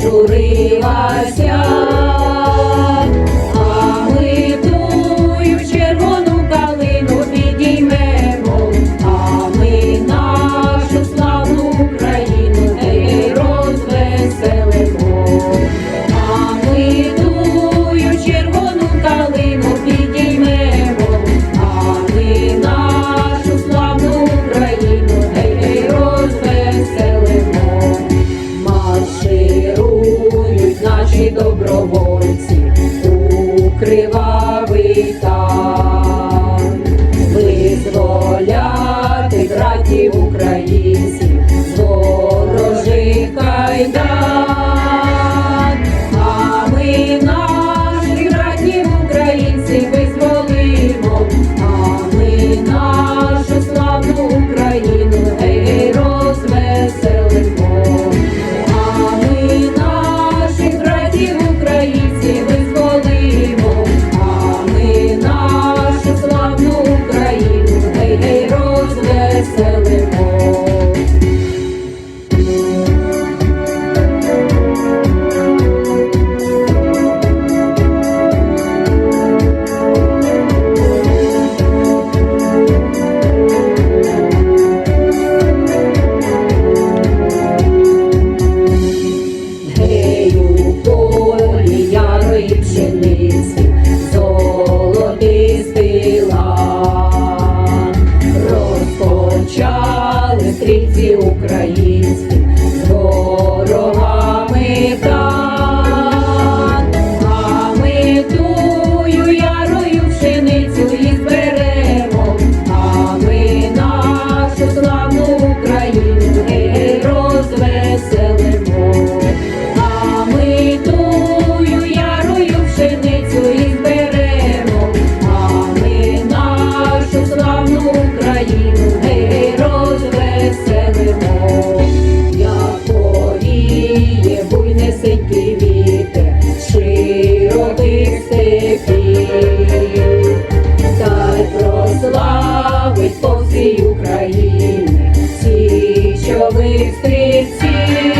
журилася. околиці у кривавий та. Give воскресенье.